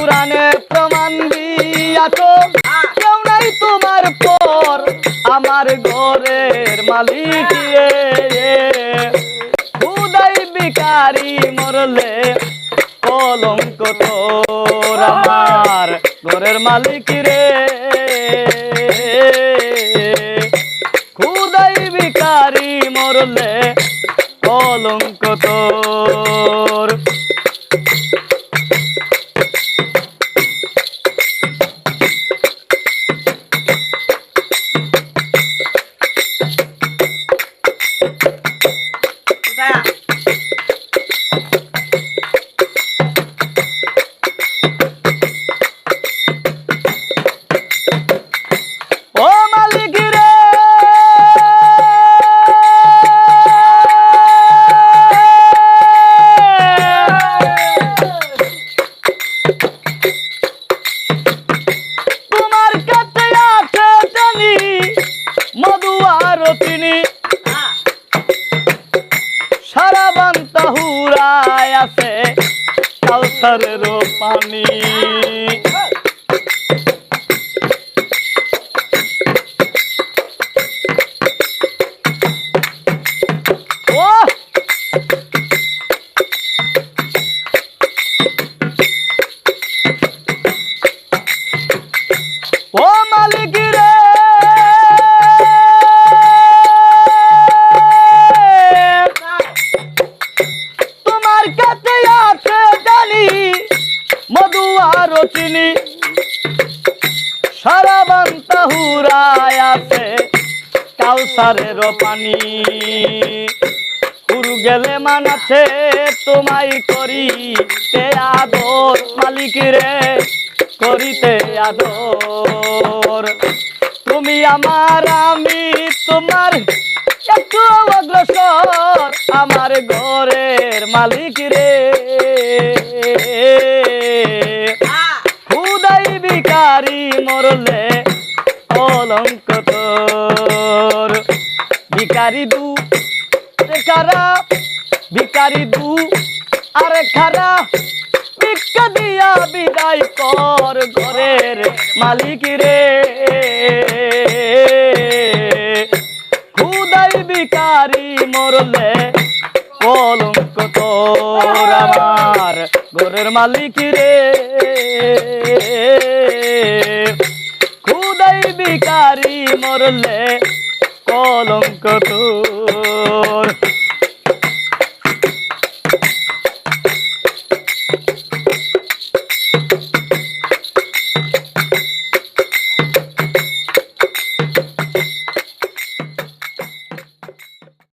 পুরাণে প্রমাণ দিয়াছ। কেউ নাই তোমার পর, আমার ঘরের মালিক খুদাই বিকারি মরলে কলঙ্ক তোর আমার ঘরের মালিক রে। খুদাই বিকারি মরলে কলঙ্ক তোর। বান্তা হুরায় আছে কালসারের পানি। চিনি সারা আছে পানি। গেলে তোমায় করিতে আদর। মালিক রে, করিতে আদর। তুমি আমার, আমি তোমার, একটু অগ্রসর। আমার ঘরের মালিক রে তোর ভিকারি দু রে কারা ভিকারি দু, আরে খারা, ভিক্ষা দিয়া বিদায় কর ঘরের মালিক রে। খুদাই বিকারি মরলে কলঙ্ক তোর আমার ঘরের মালিক রে। মরলে কলঙ্ক তোর।